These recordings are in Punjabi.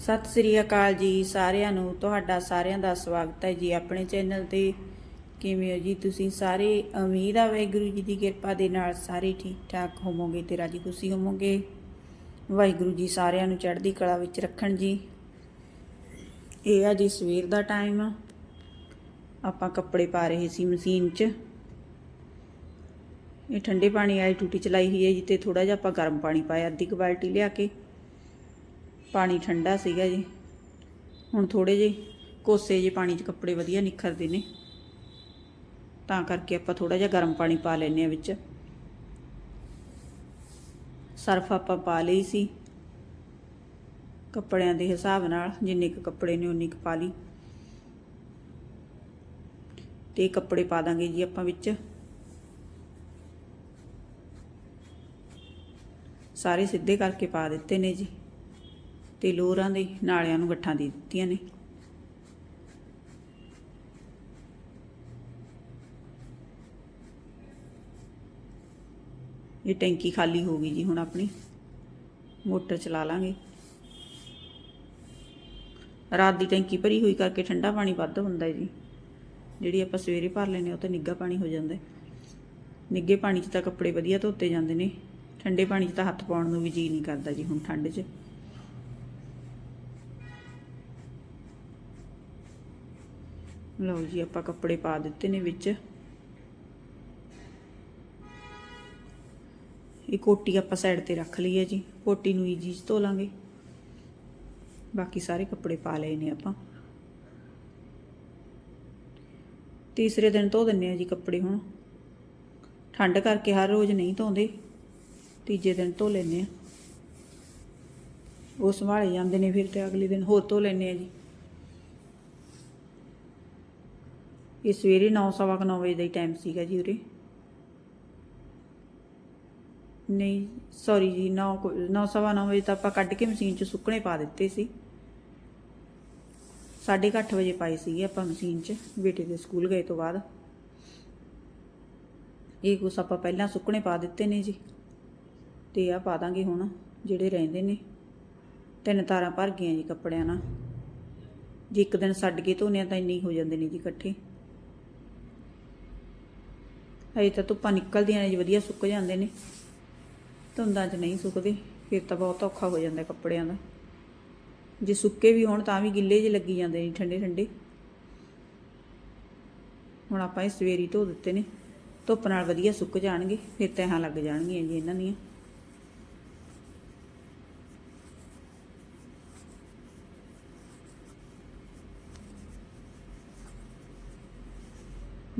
ਸਤਿ ਸ੍ਰੀ ਅਕਾਲ ਜੀ ਸਾਰਿਆਂ ਨੂੰ। ਤੁਹਾਡਾ ਸਾਰਿਆਂ ਦਾ ਸਵਾਗਤ ਹੈ ਜੀ ਆਪਣੇ ਚੈਨਲ ਤੇ। ਕਿਵੇਂ ਹੋ ਜੀ ਤੁਸੀਂ? ਸਾਰੇ ਉਮੀਦ ਆ ਵਾਹਿਗੁਰੂ ਜੀ ਦੀ ਕਿਰਪਾ ਦੇ ਨਾਲ ਸਾਰੇ ਠੀਕ ਠਾਕ ਹੋਵੋਗੇ ਤੇ ਰਾਜੀ ਖੁਸ਼ੀ ਹੋਵੋਗੇ। ਵਾਹਿਗੁਰੂ ਜੀ ਸਾਰਿਆਂ ਨੂੰ ਚੜ੍ਹਦੀ ਕਲਾ ਵਿੱਚ ਰੱਖਣ ਜੀ। ਇਹ ਆ ਜੀ ਸਵੇਰ ਦਾ ਟਾਈਮ ਆਪਾਂ ਕੱਪੜੇ ਪਾ ਰਹੇ ਸੀ ਮਸ਼ੀਨ 'ਚ। ਇਹ ਠੰਡੇ ਪਾਣੀ ਵਾਲੀ ਟੂਟੀ ਚਲਾਈ ਹੋਈ ਹੈ ਜੀ ਤੇ ਥੋੜਾ ਜਿਹਾ ਆਪਾਂ ਗਰਮ ਪਾਣੀ ਪਾਇਆ, ਅੱਧੀ ਕੁ ਬਾਲਟੀ ਲਿਆ ਕੇ। ਪਾਣੀ ਠੰਡਾ ਸੀਗਾ ਜੀ। ਹੁਣ ਥੋੜੇ ਜਿਹੇ ਕੋਸੇ ਜਿਹੇ ਪਾਣੀ 'ਚ ਕੱਪੜੇ ਵਧੀਆ ਨਿਖਰਦੇ ਨੇ। ਤਾਂ ਕਰਕੇ ਆਪਾਂ ਥੋੜਾ ਜਿਹਾ ਗਰਮ ਪਾਣੀ ਪਾ ਲੈਨੇ ਆ ਵਿੱਚ। ਸਰਫ ਆਪਾਂ ਪਾ ਲਈ ਸੀ। ਕੱਪੜਿਆਂ ਦੇ ਹਿਸਾਬ ਨਾਲ ਜਿੰਨੇ ਕੁ ਕੱਪੜੇ ਨੇ ਉਨੀ ਕੁ ਪਾ ਲਈ। ਤੇ ਕੱਪੜੇ ਪਾ ਦਾਂਗੇ ਜੀ ਆਪਾਂ ਵਿੱਚ। ਸਾਰੇ ਸਿੱਧੇ ਕਰਕੇ ਪਾ ਦਿੱਤੇ ਨੇ ਜੀ। ਤੇ ਲੋਰਾਂ ਦੇ ਨਾਲਿਆਂ ਨੂੰ ਗੱਠਾਂ ਦੇ ਦਿੱਤੀਆਂ ਨੇ। ਇਹ ਟੈਂਕੀ ਖਾਲੀ ਹੋ ਗਈ ਜੀ ਹੁਣ ਆਪਣੀ। ਮੋਟਰ ਚਲਾ ਲਾਂਗੇ। ਰਾਤ ਦੀ ਟੈਂਕੀ ਭਰੀ ਹੋਈ ਕਰਕੇ ਠੰਡਾ ਪਾਣੀ ਵੱਧ ਹੁੰਦਾ ਹੈ ਜੀ। ਜਿਹੜੀ ਆਪਾਂ ਸਵੇਰੇ ਭਰ ਲੈਨੇ ਉਹ ਤਾਂ ਨਿੱਗਾ ਪਾਣੀ ਹੋ ਜਾਂਦਾ ਹੈ। ਨਿੱਗੇ ਪਾਣੀ 'ਚ ਤਾਂ ਕੱਪੜੇ ਵਧੀਆ ਧੋਤੇ ਜਾਂਦੇ ਨੇ। ਠੰਡੇ ਪਾਣੀ 'ਚ ਤਾਂ ਹੱਥ ਪਾਉਣ ਨੂੰ ਵੀ ਜੀ ਨਹੀਂ ਕਰਦਾ ਜੀ ਹੁਣ ਠੰਡ 'ਚ। ਲਓ ਜੀ, ਆਪਾਂ ਕੱਪੜੇ ਪਾ ਦਿੱਤੇ ਨੇ ਵਿੱਚ। ਇਹ ਕੋਟੀ ਆਪਾਂ ਸਾਈਡ ਤੇ ਰੱਖ ਲਈ ਹੈ ਜੀ। ਕੋਟੀ ਨੂੰ ਈਜੀ 'ਚ ਧੋ ਲਾਂਗੇ ਬਾਕੀ ਸਾਰੇ ਕੱਪੜੇ ਪਾ ਲਏ ਨੇ ਆਪਾਂ। ਤੀਸਰੇ ਦਿਨ ਧੋ ਦਿੰਨੇ ਆ ਜੀ ਕੱਪੜੇ ਹੁਣ। ਠੰਡ ਕਰਕੇ ਹਰ ਰੋਜ਼ ਨਹੀਂ ਧੋਂਦੇ। ਤੀਜੇ ਦਿਨ ਧੋ ਲੈਨੇ ਆ। ਉਹ ਸੰਭਾਲੇ ਜਾਂਦੇ ਨੇ ਫਿਰ ਤੇ ਅਗਲੇ ਦਿਨ ਹੋਰ ਧੋ ਲੈਨੇ ਆ ਜੀ। ਇਹ ਸਵੇਰੇ 9:30 ਵਜੇ ਦਾ ਹੀ ਟਾਈਮ ਸੀਗਾ ਜੀ ਉਰੇ। ਨਹੀਂ ਸੌਰੀ ਜੀ 9 9:30 ਵਜੇ ਤਾਂ ਆਪਾਂ ਕੱਢ ਕੇ ਮਸ਼ੀਨ 'ਚ ਸੁੱਕਣੇ ਪਾ ਦਿੱਤੇ ਸੀ। 8:30 ਵਜੇ ਪਾਏ ਸੀਗੇ ਆਪਾਂ ਮਸ਼ੀਨ 'ਚ, ਬੇਟੇ ਦੇ ਸਕੂਲ ਗਏ ਤੋਂ ਬਾਅਦ। ਇਹ ਕੁਛ ਆਪਾਂ ਪਹਿਲਾਂ ਸੁੱਕਣੇ ਪਾ ਦਿੱਤੇ ਨੇ ਜੀ। ਤੇ ਆ ਪਾ ਦਾਂਗੇ ਹੁਣ, ਜਿਹੜੇ ਰਹਿੰਦੇ ਨੇ। ਤਿੰਨ ਤਾਰਾਂ ਭਰ ਗਈਆਂ ਜੀ ਕੱਪੜਿਆਂ ਨਾਲ। ਜੇ ਇੱਕ ਦਿਨ ਛੱਡ ਕੇ ਧੋਨੇ ਆ ਤਾਂ ਇੰਨੀ ਹੋ ਜਾਂਦੇ ਨੇ ਜੀ ਇਕੱਠੇ। ਹਜੇ ਤਾਂ ਧੁੱਪਾਂ ਨਿਕਲਦੀਆਂ ਨੇ ਜੀ, ਵਧੀਆ ਸੁੱਕ ਜਾਂਦੇ ਨੇ। ਧੁੰਦਾਂ 'ਚ ਨਹੀਂ ਸੁੱਕਦੇ, ਫਿਰ ਤਾਂ ਬਹੁਤ ਔਖਾ ਹੋ ਜਾਂਦਾ ਕੱਪੜਿਆਂ ਦਾ। ਜੇ ਸੁੱਕੇ ਵੀ ਹੋਣ ਤਾਂ ਵੀ ਗਿੱਲੇ ਜਿਹੇ ਲੱਗੀ ਜਾਂਦੇ ਨੇ, ਠੰਡੇ ਠੰਡੇ। ਹੁਣ ਆਪਾਂ ਇਹ ਸਵੇਰੀ ਧੋ ਦਿੱਤੇ ਨੇ। ਧੁੱਪ ਨਾਲ ਵਧੀਆ ਸੁੱਕ ਜਾਣਗੇ, ਫਿਰ ਤਹਾਂ ਲੱਗ ਜਾਣਗੀਆਂ ਜੀ ਇਹਨਾਂ ਦੀਆਂ।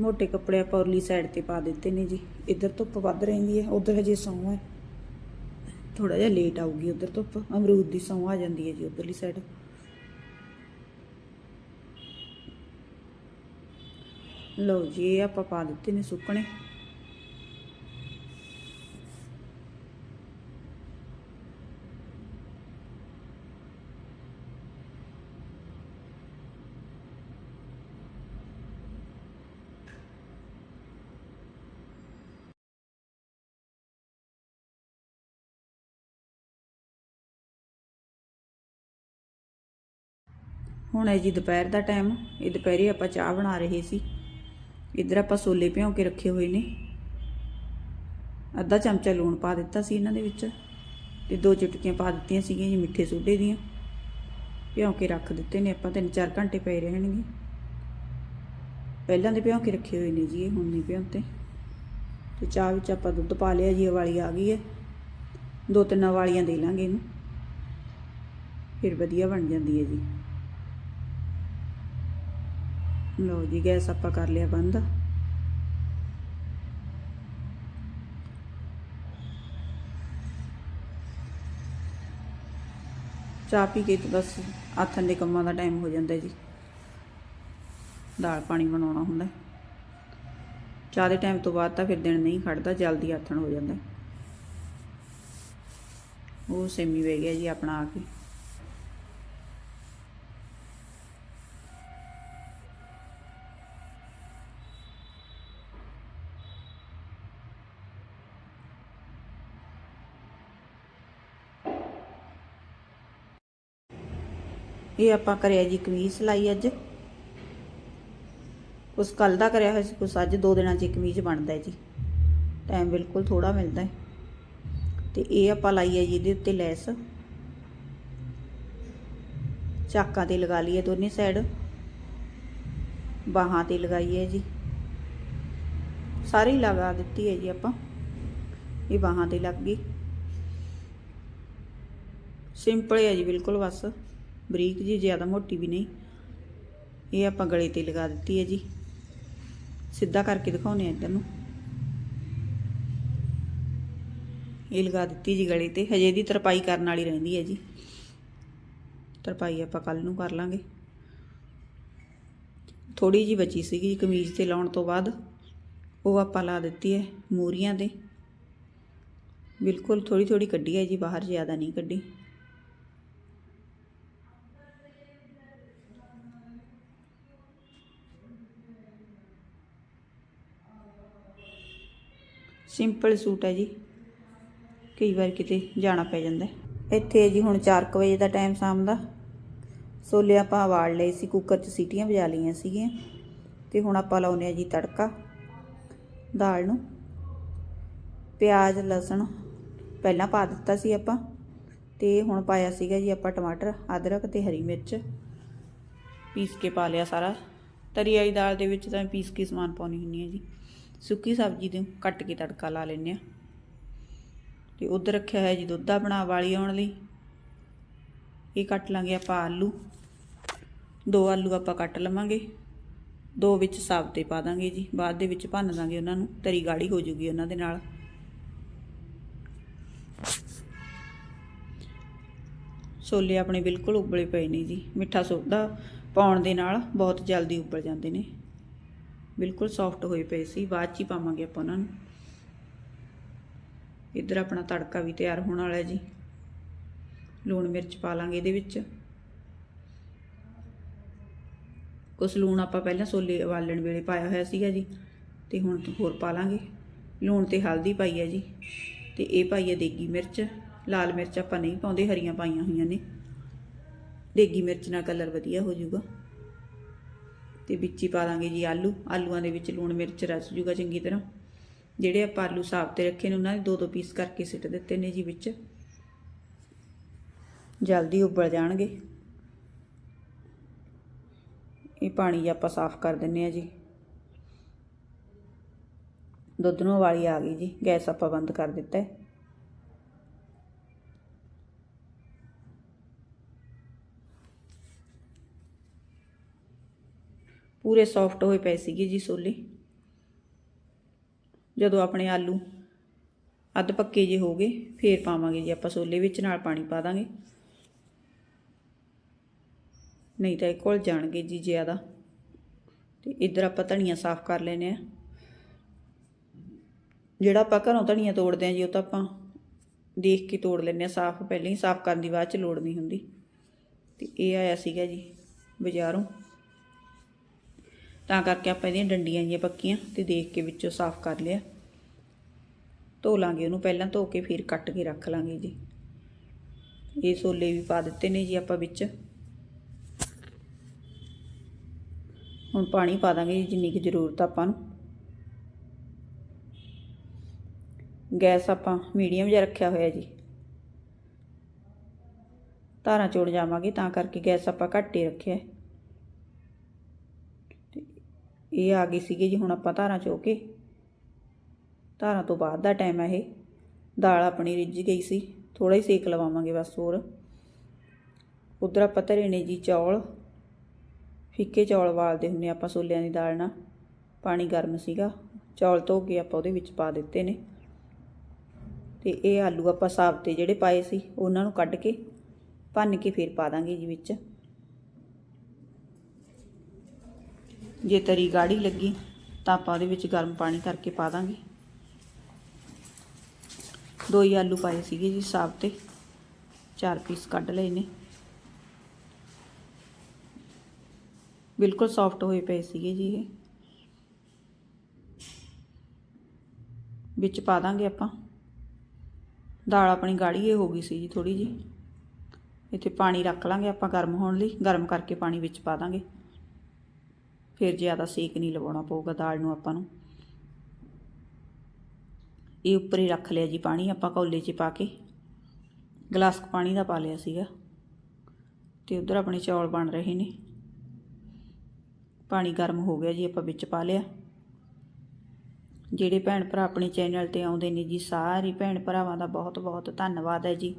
ਮੋٹے ਕੱਪੜੇ ਆਪਾਂ ਉਰਲੀ ਸਾਈਡ ਤੇ ਪਾ ਦਿੱਤੇ ਨੇ ਜੀ। ਇੱਧਰ ਧੁੱਪ ਵੱਧ ਰਹਿੰਦੀ ਹੈ, ਉਧਰ ਹਜੇ ਸੌਂ ਹੈ। ਥੋੜਾ ਜਿਹਾ ਲੇਟ ਆਊਗੀ ਉਧਰ ਧੁੱਪ, ਅਮਰੂਦ ਦੀ ਸੌਂ ਆ ਜਾਂਦੀ ਹੈ ਜੀ ਉਧਰਲੀ ਸਾਈਡ ਲਓ ਜੀ, ਇਹ ਆਪਾਂ ਪਾ ਦਿੱਤੇ ਨੇ ਸੁੱਕਣੇ। ਹੁਣ ਹੈ ਜੀ ਦੁਪਹਿਰ ਦਾ ਟਾਈਮ ਇਹ ਦੁਪਹਿਰੇ ਆਪਾਂ ਚਾਹ ਬਣਾ ਰਹੇ ਸੀ। ਇੱਧਰ ਆਪਾਂ ਛੋਲੇ ਭਿਉਂ ਕੇ ਰੱਖੇ ਹੋਏ ਨੇ। ਅੱਧਾ ਚਮਚਾ ਲੂਣ ਪਾ ਦਿੱਤਾ ਸੀ ਇਹਨਾਂ ਦੇ ਵਿੱਚ ਤੇ ਦੋ ਚੁਟਕੀਆਂ ਪਾ ਦਿੱਤੀਆਂ ਸੀਗੀਆਂ ਜੀ ਮਿੱਠੇ ਸੋਡੇ ਦੀਆਂ। ਭਿਉਂ ਕੇ ਰੱਖ ਦਿੱਤੇ ਨੇ ਆਪਾਂ, ਤਿੰਨ ਚਾਰ ਘੰਟੇ ਪਏ ਰਹਿਣਗੇ। ਪਹਿਲਾਂ ਦੇ ਭਿਉਂ ਕੇ ਰੱਖੇ ਹੋਏ ਨੇ ਜੀ ਇਹ, ਹੁਣ ਨਹੀਂ ਭਿਉਂਤੇ ਤੇ। ਚਾਹ ਵਿੱਚ ਆਪਾਂ ਦੁੱਧ ਪਾ ਲਿਆ ਜੀ ਵਾਲੀ ਆ ਗਈ ਹੈ। ਦੋ ਤਿੰਨ ਵਾਲੀਆਂ ਦੇ ਲਾਂਗੇ ਇਹਨੂੰ। ਫਿਰ ਵਧੀਆ ਬਣ ਜਾਂਦੀ ਹੈ ਜੀ। ਲਓ ਜੀ, ਗੈਸ ਆਪਾਂ ਕਰ ਲਿਆ ਬੰਦ। ਚਾਹ ਪੀ ਕੇ ਤੇ ਬਸ ਆਥਣ ਦੇ ਕੰਮਾਂ ਦਾ ਟਾਈਮ ਹੋ ਜਾਂਦਾ ਜੀ। ਦਾਲ ਪਾਣੀ ਬਣਾਉਣਾ ਹੁੰਦਾ। ਚਾਹ ਦੇ ਟਾਈਮ ਤੋਂ ਬਾਅਦ ਤਾਂ ਫਿਰ ਦਿਨ ਨਹੀਂ ਖੜਦਾ, ਜਲਦੀ ਆਥਣ ਹੋ ਜਾਂਦਾ। ਉਹ ਸੇਮੀ ਵੇ ਗਿਆ ਜੀ ਆਪਣਾ ਆ ਕੇ। ਇਹ ਆਪਾਂ ਕਰਿਆ ਜੀ ਕਮੀਜ਼ ਸਿਲਾਈ ਅੱਜ। ਉਸ ਕੱਲ ਦਾ ਕਰਿਆ ਹੋਇਆ ਸੀ, ਕੁਛ ਅੱਜ ਦੋ ਦਿਨਾਂ 'ਚ ਕਮੀਜ਼ ਬਣਦਾ ਹੈ ਜੀ। ਟਾਈਮ ਬਿਲਕੁਲ ਥੋੜਾ ਮਿਲਦਾ ਹੈ। ਤੇ ਇਹ ਆਪਾਂ ਲਾਈ ਹੈ ਜੀ ਇਹਦੇ ਉੱਤੇ ਲੈਸ। ਚਾਕਾਂ ਤੇ ਲਗਾ ਲਈ ਹੈ ਦੋਨੇ ਸਾਈਡ ਬਾਹਾਂ ਤੇ ਲਗਾਈ ਹੈ ਜੀ। ਸਾਰੀ ਲਗਾ ਦਿੱਤੀ ਹੈ ਜੀ ਆਪਾਂ। ਇਹ ਬਾਹਾਂ ਤੇ ਲੱਗ ਗਈ। ਸਿੰਪਲ ਹੈ ਜੀ ਬਿਲਕੁਲ ਬਸ। ਬਰੀਕ ਜੀ, ਜ਼ਿਆਦਾ ਮੋਟੀ ਵੀ ਨਹੀਂ। ਇਹ ਆਪਾਂ ਗਲੇ ਤੇ ਲਗਾ ਦਿੱਤੀ ਹੈ ਜੀ। ਸਿੱਧਾ ਕਰਕੇ ਦਿਖਾਉਨੇ ਆ ਇੱਧਰ ਨੂੰ। ਇਹ ਲਗਾ ਦਿੱਤੀ ਜੀ ਗਲੇ ਤੇ। ਹਜੇ ਦੀ ਤਰਪਾਈ ਕਰਨ ਵਾਲੀ ਰਹਿੰਦੀ ਹੈ ਜੀ। ਤਰਪਾਈ ਆਪਾਂ ਕੱਲ ਨੂੰ ਕਰ ਲਾਂਗੇ। ਥੋੜੀ ਜੀ ਬਚੀ ਸੀਗੀ ਕਮੀਜ਼ ਤੇ ਲਾਉਣ ਤੋਂ ਬਾਅਦ। ਉਹ ਆਪਾਂ ਲਾ ਦਿੱਤੀ ਹੈ ਮੂਰੀਆਂ 'ਤੇ। ਬਿਲਕੁਲ ਥੋੜੀ ਥੋੜੀ ਕੱਢੀ ਹੈ ਜੀ, ਬਾਹਰ ਜ਼ਿਆਦਾ ਨਹੀਂ ਕੱਢੀ। ਸਿੰਪਲ ਸੂਟ ਹੈ ਜੀ। ਕਈ ਵਾਰ ਕਿਤੇ ਜਾਣਾ ਪੈ ਜਾਂਦਾ ਇੱਥੇ ਜੀ ਹੁਣ 4 ਵਜੇ ਦਾ ਟਾਈਮ ਸ਼ਾਮ ਦਾ। ਸੋਲੇ ਆਪਾਂ ਵਾੜ ਲਏ ਸੀ ਕੁੱਕਰ 'ਚ ਸੀਟੀਆਂ ਵਜਾ ਲਈਆਂ ਸੀਗੀਆਂ। ਤੇ ਹੁਣ ਆਪਾਂ ਲਾਉਨੇ ਆ ਜੀ ਤੜਕਾ, ਦਾਲ ਨੂੰ। ਪਿਆਜ਼, ਲਸਣ ਪਹਿਲਾਂ ਪਾ ਦਿੱਤਾ ਸੀ ਆਪਾਂ। ਤੇ ਹੁਣ ਪਾਇਆ ਸੀਗਾ ਜੀ ਆਪਾਂ ਟਮਾਟਰ, ਅਦਰਕ ਤੇ ਹਰੀ ਮਿਰਚ। ਪੀਸ ਕੇ ਪਾ ਲਿਆ ਸਾਰਾ। ਤਰੀ ਵਾਲੀ ਦਾਲ ਦੇ ਵਿੱਚ ਤਾਂ ਪੀਸ ਕੇ ਸਮਾਨ ਪਾਉਣੀ ਹੁੰਦੀ ਹੈ ਜੀ। ਸੁੱਕੀ ਸਬਜ਼ੀ ਦੇ ਕੱਟ ਕੇ ਤੜਕਾ ਲਾ ਲੈਂਦੇ ਆ ਤੇ ਉਧਰ ਰੱਖਿਆ ਹੋਇਆ ਜੀ ਦੁੱਧ ਆਪਣਾ ਵਾਲੀ ਆਉਣ ਲਈ। ਇਹ ਕੱਟ ਲਾਂਗੇ ਆਪਾਂ ਆਲੂ। ਦੋ ਆਲੂ ਆਪਾਂ ਕੱਟ ਲਵਾਂਗੇ। ਦੋ ਵਿੱਚ ਸਾਬਤੇ ਪਾ ਦਾਂਗੇ ਜੀ। ਬਾਅਦ ਦੇ ਵਿੱਚ ਭੰਨ ਦਾਂਗੇ ਉਹਨਾਂ ਨੂੰ। ਤਰੀ ਗਾੜੀ ਹੋ ਜੂਗੀ ਉਹਨਾਂ ਦੇ ਨਾਲ। ਛੋਲੇ ਆਪਣੇ ਬਿਲਕੁਲ ਉਬਲੇ ਪਏ ਨੇ ਜੀ। ਮਿੱਠਾ ਸੋਡਾ ਪਾਉਣ ਦੇ ਨਾਲ ਬਹੁਤ ਜਲਦੀ ਉਬਲ ਜਾਂਦੇ ਨੇ। ਬਿਲਕੁਲ ਸੌਫਟ ਹੋਏ ਪਏ ਸੀ, ਬਾਅਦ ਚ ਹੀ ਪਾਵਾਂਗੇ ਆਪਾਂ ਉਹਨਾਂ ਨੂੰ। ਇੱਧਰ ਆਪਣਾ ਤੜਕਾ ਵੀ ਤਿਆਰ ਹੋਣ ਵਾਲਾ ਹੈ ਜੀ। ਲੂਣ ਮਿਰਚ ਪਾ ਲਾਂਗੇ ਇਹਦੇ ਵਿੱਚ। ਕੁਛ ਲੂਣ ਆਪਾਂ ਪਹਿਲਾਂ ਸੋਲੇ ਉਬਾਲਣ ਵੇਲੇ ਪਾਇਆ ਹੋਇਆ ਸੀਗਾ ਜੀ, ਤੇ ਹੁਣ ਹੋਰ ਪਾ ਲਾਂਗੇ। ਲੂਣ ਤੇ ਹਲਦੀ ਪਾਈ ਹੈ ਜੀ, ਤੇ ਇਹ ਪਾਈ ਹੈ ਦੇਗੀ ਮਿਰਚ। ਲਾਲ ਮਿਰਚ ਆਪਾਂ ਨਹੀਂ ਪਾਉਂਦੇ, ਹਰੀਆਂ ਪਾਈਆਂ ਹੋਈਆਂ ਨੇ। ਦੇਗੀ ਮਿਰਚ ਨਾਲ ਕਲਰ ਵਧੀਆ ਹੋ ਜਾਊਗਾ। ਤੇ ਵਿੱਚ ਹੀ ਪਾ ਦਾਂਗੇ ਜੀ ਆਲੂ। ਆਲੂਆਂ ਦੇ ਵਿੱਚ ਲੂਣ ਮਿਰਚ ਰਸ ਜੂਗਾ ਚੰਗੀ ਤਰ੍ਹਾਂ। ਜਿਹੜੇ ਆਪਾਂ ਆਲੂ ਸਾਫ਼ ਤੇ ਰੱਖੇ ਨੇ, ਉਹਨਾਂ ਦੇ ਦੋ ਦੋ ਪੀਸ ਕਰਕੇ ਸਿੱਟ ਦਿੱਤੇ ਨੇ ਜੀ ਵਿੱਚ। ਜਲਦੀ ਉਬਲ ਜਾਣਗੇ। ਇਹ ਪਾਣੀ ਆਪਾਂ ਸਾਫ਼ ਕਰ ਦਿੰਨੇ ਆ ਜੀ। ਦੁੱਧ ਨੂੰ ਉਬਾਲੀ ਆ ਗਈ ਜੀ। ਗੈਸ ਆਪਾਂ ਬੰਦ ਕਰ ਦਿੱਤਾ ਹੈ। ਪੂਰੇ ਸੌਫਟ ਹੋਏ ਪਏ ਸੀਗੇ ਜੀ ਛੋਲੇ। ਜਦੋਂ ਆਪਣੇ ਆਲੂ ਅੱਧ ਪੱਕੇ ਜੇ ਹੋ ਗਏ, ਫੇਰ ਪਾਵਾਂਗੇ ਜੀ ਆਪਾਂ ਛੋਲੇ ਵਿੱਚ, ਨਾਲ ਪਾਣੀ ਪਾ ਦਾਂਗੇ। ਨਹੀਂ ਤਾਂ ਇਹ ਕੋਲ ਜਾਣਗੇ ਜੀ ਜ਼ਿਆਦਾ। ਤੇ ਇੱਧਰ ਆਪਾਂ ਧਨੀਆ ਸਾਫ਼ ਕਰ ਲੈਨੇ ਆ ਜਿਹੜਾ ਆਪਾਂ ਘਰੋਂ ਧਨੀਆ ਤੋੜਦੇ ਆ ਜੀ, ਉਹ ਤਾਂ ਆਪਾਂ ਦੇਖ ਕੇ ਤੋੜ ਲੈਨੇ ਆ ਸਾਫ਼। ਪਹਿਲਾਂ ਹੀ ਸਾਫ਼ ਕਰਨ ਦੀ ਬਾਅਦ ਚ ਲੋੜ ਨਹੀਂ ਹੁੰਦੀ। ਤੇ ਇਹ ਆਇਆ ਸੀਗਾ ਜੀ ਬਾਜ਼ਾਰੋਂ। ਤਾਂ ਕਰਕੇ ਆਪਾਂ ਇਹਦੀਆਂ ਡੰਡੀਆਂ ਜੀਆਂ ਪੱਕੀਆਂ ਤੇ ਦੇਖ ਕੇ ਵਿੱਚੋਂ ਸਾਫ਼ ਕਰ ਲਿਆ। ਧੋ ਲਾਂਗੇ ਉਹਨੂੰ ਪਹਿਲਾਂ, ਧੋ ਕੇ ਫਿਰ ਕੱਟ ਕੇ ਰੱਖ ਲਾਂਗੇ ਜੀ। ਇਹ ਛੋਲੇ ਵੀ ਪਾ ਦਿੱਤੇ ਨੇ ਜੀ ਆਪਾਂ ਵਿੱਚ। ਹੁਣ ਪਾਣੀ ਪਾ ਦਾਂਗੇ ਜੀ, ਜਿੰਨੀ ਕੁ ਜ਼ਰੂਰਤ ਆਪਾਂ ਨੂੰ। ਗੈਸ ਆਪਾਂ ਮੀਡੀਅਮ ਜਿਹਾ ਰੱਖਿਆ ਹੋਇਆ ਜੀ। ਧਾਰਾਂ ਚੋੜ ਜਾਵਾਂਗੇ ਤਾਂ ਕਰਕੇ ਗੈਸ ਆਪਾਂ ਘੱਟ ਹੀ ਰੱਖਿਆ। ਇਹ ਆ ਗਏ ਸੀਗੇ ਜੀ ਹੁਣ ਆਪਾਂ ਧਾਰਾਂ ਚੋ ਕੇ। ਧਾਰਾਂ ਤੋਂ ਬਾਅਦ ਦਾ ਟਾਈਮ ਹੈ ਇਹ। ਦਾਲ ਆਪਣੀ ਰਿੱਝ ਗਈ ਸੀ। ਥੋੜਾ ਹੀ ਸੇਕ ਲਵਾਵਾਂਗੇ ਬਸ ਹੋਰ। ਉਧਰ ਆਪਾਂ ਧਰੇ ਨੇ ਜੀ ਚੌਲ। ਫਿੱਕੇ ਚੌਲ ਵਾਲਦੇ ਹੁੰਨੇ ਆਪਾਂ ਛੋਲਿਆਂ ਦੀ ਦਾਲ ਨਾਲ। ਪਾਣੀ ਗਰਮ ਸੀਗਾ। ਚੌਲ ਧੋ ਕੇ ਆਪਾਂ ਉਹਦੇ ਵਿੱਚ ਪਾ ਦਿੱਤੇ ਨੇ। ਤੇ ਇਹ ਆਲੂ ਆਪਾਂ ਸਾਬਤੇ ਜਿਹੜੇ ਪਾਏ ਸੀ, ਉਹਨਾਂ ਨੂੰ ਕੱਢ ਕੇ ਭੰਨ ਕੇ ਫਿਰ ਪਾ ਦਾਂਗੇ ਜੀ ਵਿੱਚ। ਜੇ ਤਰੀ ਗਾੜੀ ਲੱਗੀ, ਤਾਂ ਆਪਾਂ ਉਹਦੇ ਵਿੱਚ ਗਰਮ ਪਾਣੀ ਕਰਕੇ ਪਾ ਦਾਂਗੇ। ਦੋ ਹੀ ਆਲੂ ਪਾਏ ਸੀਗੇ ਜੀ ਸਾਬਤੇ ਚਾਰ ਪੀਸ ਕੱਢ ਲਏ ਨੇ। ਬਿਲਕੁਲ ਸੌਫਟ ਹੋਏ ਪਏ ਸੀਗੇ ਜੀ ਇਹ। ਵਿੱਚ ਪਾ ਦਾਂਗੇ ਆਪਾਂ। ਦਾਲ ਆਪਣੀ ਗਾੜੀ ਇਹ ਹੋ ਗਈ ਸੀ ਜੀ ਥੋੜੀ ਜੀ ਇੱਥੇ ਪਾਣੀ ਰੱਖ ਲਾਂਗੇ ਆਪਾਂ ਗਰਮ ਹੋਣ ਲਈ। ਗਰਮ ਕਰਕੇ ਪਾਣੀ ਵਿੱਚ ਪਾ ਦਾਂਗੇ। ਫਿਰ ਜ਼ਿਆਦਾ ਸੇਕ ਨਹੀਂ ਲਵਾਉਣਾ ਪਊਗਾ ਦਾਲ ਨੂੰ ਆਪਾਂ ਨੂੰ। ਇਹ ਉੱਪਰ ਹੀ ਰੱਖ ਲਿਆ ਜੀ ਪਾਣੀ, ਆਪਾਂ ਕੌਲੇ 'ਚ ਪਾ ਕੇ। ਗਲਾਸ ਕੁ ਪਾਣੀ ਦਾ ਪਾ ਲਿਆ ਸੀਗਾ। ਤੇ ਉਧਰ ਆਪਣੇ ਚੌਲ ਬਣ ਰਹੇ ਨੇ। ਪਾਣੀ ਗਰਮ ਹੋ ਗਿਆ ਜੀ, ਆਪਾਂ ਵਿੱਚ ਪਾ ਲਿਆ। ਜਿਹੜੇ ਭੈਣ ਭਰਾ ਆਪਣੇ ਚੈਨਲ ਤੇ ਆਉਂਦੇ ਨੇ ਜੀ, ਸਾਰੇ ਭੈਣ ਭਰਾਵਾਂ ਦਾ ਬਹੁਤ ਬਹੁਤ ਧੰਨਵਾਦ ਹੈ ਜੀ।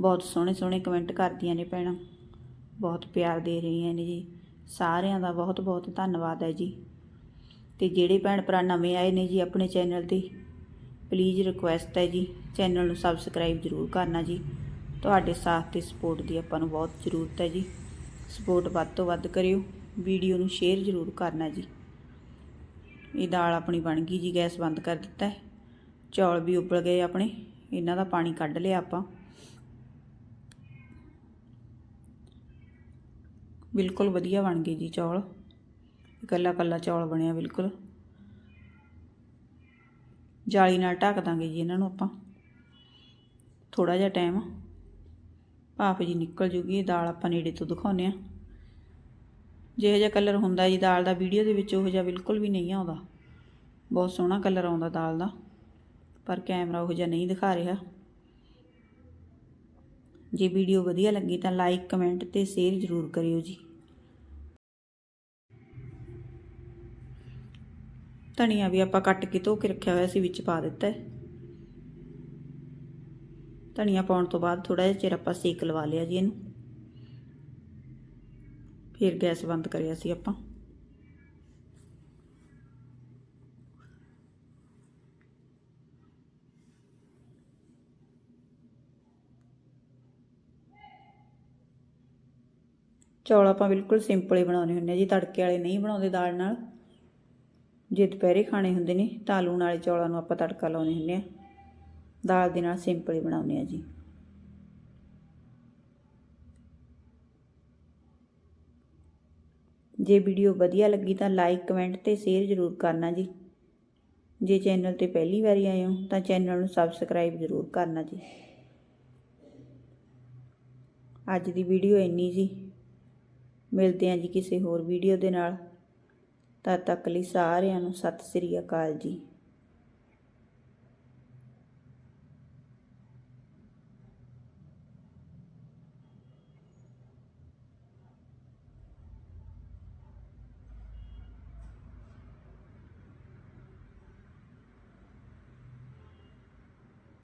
ਬਹੁਤ ਸੋਹਣੇ ਸੋਹਣੇ ਕਮੈਂਟ ਕਰਦੀਆਂ ਨੇ ਭੈਣਾਂ। ਬਹੁਤ ਪਿਆਰ ਦੇ ਰਹੀਆਂ ਨੇ ਜੀ। ਸਾਰਿਆਂ ਦਾ ਬਹੁਤ ਬਹੁਤ ਧੰਨਵਾਦ ਹੈ ਜੀ। ਤੇ ਜਿਹੜੇ ਭੈਣ ਭਰਾ ਨਵੇਂ ਆਏ ਨੇ ਜੀ ਆਪਣੇ ਚੈਨਲ ਤੇ ਪਲੀਜ਼ ਰਿਕੁਐਸਟ ਹੈ ਜੀ, ਚੈਨਲ ਨੂੰ ਸਬਸਕ੍ਰਾਈਬ ਜ਼ਰੂਰ ਕਰਨਾ ਜੀ। ਤੁਹਾਡੇ ਸਾਥ ਤੇ ਸਪੋਰਟ ਦੀ ਆਪਾਂ ਨੂੰ ਬਹੁਤ ਜ਼ਰੂਰਤ ਹੈ ਜੀ। ਸਪੋਰਟ ਵੱਧ ਤੋਂ ਵੱਧ ਕਰਿਓ ਵੀਡੀਓ ਨੂੰ ਸ਼ੇਅਰ ਜ਼ਰੂਰ ਕਰਨਾ ਜੀ। ਇਹ ਦਾਲ ਆਪਣੀ ਬਣ ਗਈ ਜੀ, ਗੈਸ ਬੰਦ ਕਰ ਦਿੱਤਾ ਹੈ। ਚੌਲ ਵੀ ਉਬਲ ਗਏ ਆਪਣੇ, ਇਹਨਾਂ ਦਾ ਪਾਣੀ ਕੱਢ ਲਿਆ ਆਪਾਂ। ਬਿਲਕੁਲ ਵਧੀਆ ਬਣ ਗਏ ਜੀ ਚੌਲ। ਇਕੱਲਾ ਇਕੱਲਾ ਚੌਲ ਬਣਿਆ ਬਿਲਕੁਲ। ਜਾਲੀ ਨਾਲ ਢੱਕ ਦਾਂਗੇ ਜੀ ਇਹਨਾਂ ਨੂੰ ਆਪਾਂ। ਥੋੜਾ ਜਿਹਾ ਟਾਈਮ। ਭਾਫ ਜੀ ਨਿਕਲ ਜੂਗੀ, ਦਾਲ ਆਪਾਂ ਨੇੜੇ ਤੋਂ ਦਿਖਾਉਂਦੇ ਆ ਜਿਹੋ ਜਿਹਾ ਕਲਰ ਹੁੰਦਾ ਜੀ ਦਾਲ ਦਾ, ਵੀਡੀਓ ਦੇ ਵਿੱਚ ਉਹ ਜਿਹਾ ਬਿਲਕੁਲ ਵੀ ਨਹੀਂ ਆਉਂਦਾ ਬਹੁਤ ਸੋਹਣਾ ਕਲਰ ਆਉਂਦਾ ਦਾਲ ਦਾ। ਪਰ ਕੈਮਰਾ ਉਹ ਜਿਹਾ ਨਹੀਂ ਦਿਖਾ ਰਿਹਾ। ਜੇ ਵੀਡੀਓ ਵਧੀਆ ਲੱਗੀ ਤਾਂ ਲਾਈਕ, ਕਮੈਂਟ ਤੇ ਸ਼ੇਅਰ ਜ਼ਰੂਰ ਕਰਿਓ ਜੀ। ਧਨੀਆ ਵੀ ਆਪਾਂ ਕੱਟ ਕੇ ਧੋ ਕੇ ਰੱਖਿਆ ਹੋਇਆ ਸੀ, ਵਿੱਚ ਪਾ ਦਿੱਤਾ ਹੈ। ਧਨੀਆ ਪਾਉਣ ਤੋਂ ਬਾਅਦ ਥੋੜਾ ਜਿਹਾ ਚਿਰ ਆਪਾਂ ਸੇਕ ਲਵਾ ਲਿਆ ਜੀ ਇਹਨੂੰ। ਫਿਰ ਗੈਸ ਬੰਦ ਕਰਿਆ ਸੀ ਆਪਾਂ। ਚੌਲ ਆਪਾਂ ਬਿਲਕੁਲ ਸਿੰਪਲ ਹੀ ਬਣਾਉਣੇ ਹੁੰਦੇ ਆ ਜੀ, ਤੜਕੇ ਵਾਲੇ ਨਹੀਂ ਬਣਾਉਂਦੇ ਦਾਲ ਨਾਲ। ਜੇ ਦੁਪਹਿਰੇ ਖਾਣੇ ਹੁੰਦੇ ਨੇ, ਤਾਂ ਲੂਣ ਵਾਲੇ ਚੌਲਾਂ ਨੂੰ ਆਪਾਂ ਤੜਕਾ ਲਾਉਂਦੇ ਹੁੰਦੇ ਆ ਦਾਲ ਦੇ ਨਾਲ ਸਿੰਪਲ ਹੀ ਬਣਾਉਂਦੇ ਆ ਜੀ। ਜੇ ਵੀਡੀਓ ਵਧੀਆ ਲੱਗੀ ਤਾਂ ਲਾਈਕ ਕਮੈਂਟ ਤੇ ਸ਼ੇਅਰ ਜ਼ਰੂਰ ਕਰਨਾ ਜੀ। ਜੇ ਚੈਨਲ ਤੇ ਪਹਿਲੀ ਵਾਰੀ ਆਏ ਹੋ, ਤਾਂ ਚੈਨਲ ਨੂੰ ਸਬਸਕ੍ਰਾਈਬ ਜ਼ਰੂਰ ਕਰਨਾ ਜੀ। ਅੱਜ ਦੀ ਵੀਡੀਓ ਇੰਨੀ ਜੀ। ਮਿਲਦੇ ਹਾਂ ਜੀ ਕਿਸੇ ਹੋਰ ਵੀਡੀਓ ਦੇ ਨਾਲ। ਤਦ ਤੱਕ ਲਈ ਸਾਰਿਆਂ ਨੂੰ ਸਤਿ ਸ੍ਰੀ ਅਕਾਲ ਜੀ।